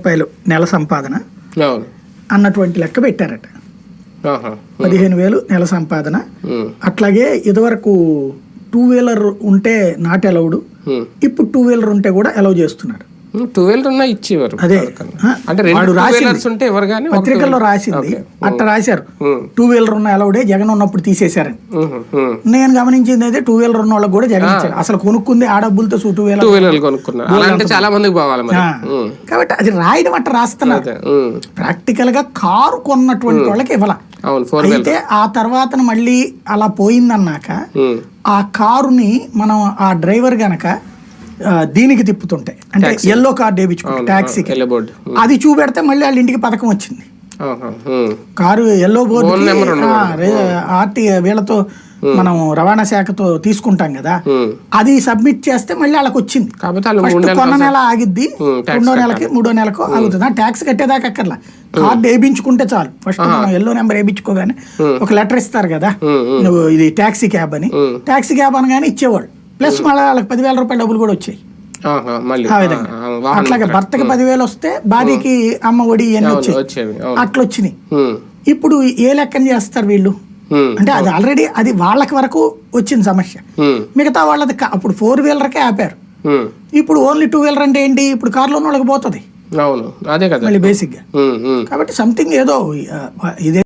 రూపాయలు నెల సంపాదన అన్నటువంటి లెక్క పెట్టారట. పదిహేను వేలు నెల సంపాదన. అట్లాగే ఇదివరకు టూ వీలర్ ఉంటే నాట్ అలౌడ్. ఇప్పుడు టూ వీలర్ ఉంటే కూడా అలౌ చేస్తున్నారు ఉమ్, టూ వీలర్ ఉన్నా ఇచ్చేవారు అదే. అంటే రెండు. వీలర్స్ ఉంటే ఎవరు కానీ పత్రికల్లో రాసింది. అట్ట రాశారు. టూ వీలర్ ఉన్న అలౌడే జగన్ ఉన్నప్పుడు తీసేశారని. నేను గమనించింది అయితే టూ వీలర్ ఉన్న వాళ్ళకి కూడా జగన్ ఇచ్చారు. అసలు కొనుక్కుంది ఆ డబ్బులతో టూ టూ వీలర్ కొనుక్కున్నారు అలా అంటే చాలా మందికి పోవాలి. కాబట్టి అది రాయడం అట్ట రాస్తున్నారు. ప్రాక్టికల్గా కారు కొన్నటువంటి వాళ్ళకి ఇవ్వాల. వీలర్ అయితే ఆ తర్వాత మళ్ళీ అలా పోయిందన్నాక. ఆ కారుని మనం ఆ డ్రైవర్ గనక దీనికి తిప్పుతుంటే అంటే ఎల్లో కార్ వేయించుకుంటే ట్యాక్సీకి అది చూపెడితే మళ్ళీ వాళ్ళ ఇంటికి పథకం వచ్చింది. Um. Car yellow board RT వీళ్ళతో మనం రవాణా శాఖతో తీసుకుంటాం కదా. అది సబ్మిట్ చేస్తే మళ్ళీ వాళ్ళకి వచ్చింది. ఫస్ట్ కొన్న నెల ఆగిద్ది రెండో నెలకి మూడో నెలకు ఆగుతుంది. ఆ ట్యాక్స్ కట్టేదాకా అక్కర్లా. కార్డు వేయించుకుంటే చాలు. ఫస్ట్ మనం ఎల్లో నెంబర్ వేయించుకోగానే ఒక లెటర్ ఇస్తారు కదా. నువ్వు ఇది ట్యాక్సీ క్యాబ్ అని. ట్యాక్సీ క్యాబ్ అనగానే ఇచ్చేవాళ్ళు. ప్లస్ మళ్ళీ వాళ్ళకి పదివేల రూపాయల డబ్బులు కూడా వచ్చాయి. ఆ విధంగా. అట్లాగే భర్తకి పదివేలు వస్తే భార్యకి అమ్మ ఒడి ఇవన్నీ వచ్చాయి. అట్లా వచ్చినాయి. ఇప్పుడు ఏ లెక్కన చేస్తారు వీళ్ళు. అంటే అది ఆల్రెడీ అది వాళ్ళకి వరకు వచ్చిన సమస్య. మిగతా వాళ్ళది అప్పుడు ఫోర్ వీలర్కే ఆపారు. ఇప్పుడు ఓన్లీ టూ వీలర్ అంటే ఏంటి? ఇప్పుడు కార్లో ఉన్న వాళ్ళకి పోతుంది. అవును. అదే కదా. మళ్ళీ బేసిక్గా. కాబట్టి సంథింగ్ ఏదో ఇదే